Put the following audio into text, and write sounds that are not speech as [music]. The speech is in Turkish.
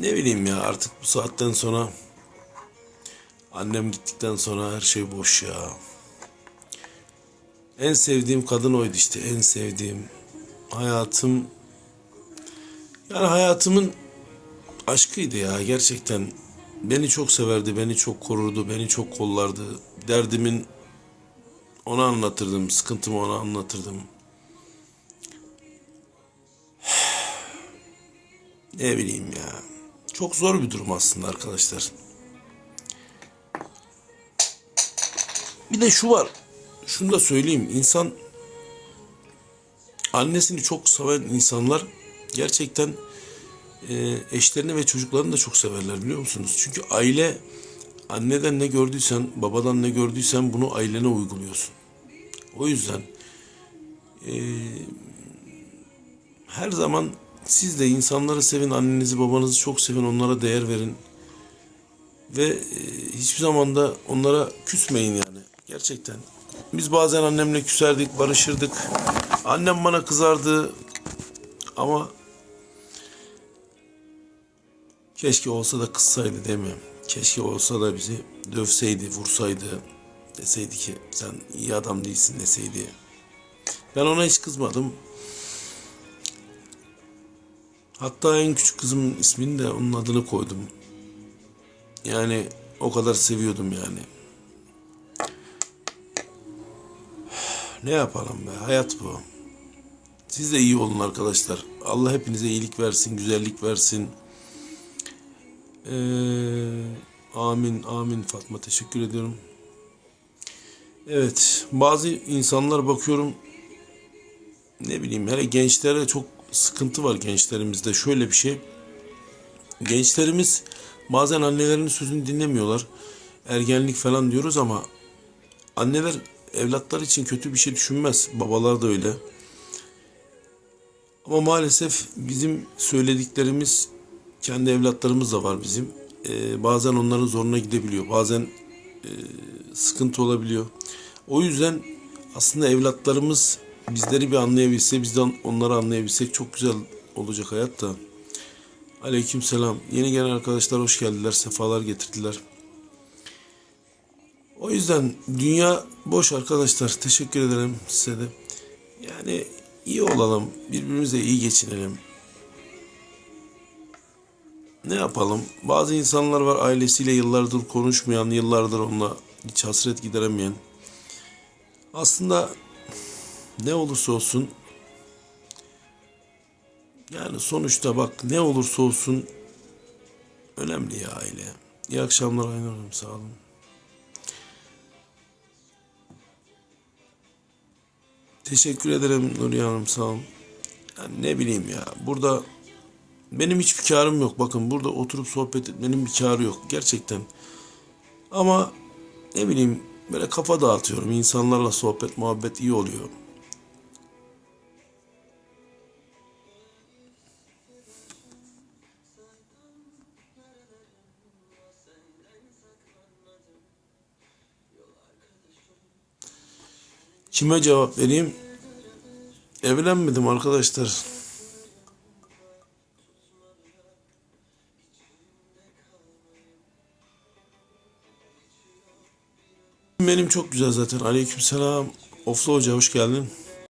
ne bileyim ya artık bu saatten sonra annem gittikten sonra her şey boş ya. En sevdiğim kadın oydu işte en sevdiğim. Hayatım yani hayatımın aşkıydı ya gerçekten. Beni çok severdi, beni çok korurdu, beni çok kollardı. Derdimin ona anlatırdım, sıkıntımı ona anlatırdım. [sighs] Ne bileyim ya. Çok zor bir durum aslında arkadaşlar. Bir de şu var. Şunu da söyleyeyim. İnsan annesini çok seven insanlar gerçekten e, eşlerini ve çocuklarını da çok severler biliyor musunuz? Çünkü aile anneden ne gördüysen, babadan ne gördüysen bunu ailene uyguluyorsun. O yüzden e, her zaman siz de insanları sevin, annenizi babanızı çok sevin, onlara değer verin. Ve e, hiçbir zaman da onlara küsmeyin yani. Gerçekten. Biz bazen annemle küserdik, barışırdık. Annem bana kızardı. Ama keşke olsa da kızsaydı mi? Keşke olsa da bizi dövseydi, vursaydı. Deseydi ki sen iyi adam değilsin deseydi. Ben ona hiç kızmadım. Hatta en küçük kızımın ismini de onun adını koydum. Yani o kadar seviyordum yani. Ne yapalım be hayat bu. Siz de iyi olun arkadaşlar. Allah hepinize iyilik versin, güzellik versin. Ee, amin, amin Fatma teşekkür ediyorum. Evet, bazı insanlar bakıyorum ne bileyim hele gençlere çok sıkıntı var gençlerimizde. Şöyle bir şey. Gençlerimiz bazen annelerinin sözünü dinlemiyorlar. Ergenlik falan diyoruz ama anneler evlatlar için kötü bir şey düşünmez. Babalar da öyle. Ama maalesef bizim söylediklerimiz kendi evlatlarımız da var bizim. Ee, bazen onların zoruna gidebiliyor. Bazen e, sıkıntı olabiliyor. O yüzden aslında evlatlarımız bizleri bir anlayabilse, biz de onları anlayabilsek çok güzel olacak hayat da. Aleyküm selam. Yeni gelen arkadaşlar hoş geldiler, sefalar getirdiler. O yüzden dünya boş arkadaşlar. Teşekkür ederim size de. Yani iyi olalım, birbirimizle iyi geçinelim. Ne yapalım? Bazı insanlar var ailesiyle yıllardır konuşmayan, yıllardır onunla hiç hasret gideremeyen. Aslında ne olursa olsun yani sonuçta bak ne olursa olsun önemli ya aile. İyi akşamlar Aynur Hanım sağ olun. Teşekkür ederim Nuriye Hanım sağ olun. Yani ne bileyim ya burada benim hiçbir karım yok. Bakın burada oturup sohbet etmenin bir karı yok gerçekten. Ama ne bileyim böyle kafa dağıtıyorum. İnsanlarla sohbet muhabbet iyi oluyor. Kime cevap vereyim? Evlenmedim arkadaşlar. Benim çok güzel zaten. Aleykümselam. Oflu Hoca hoş geldin.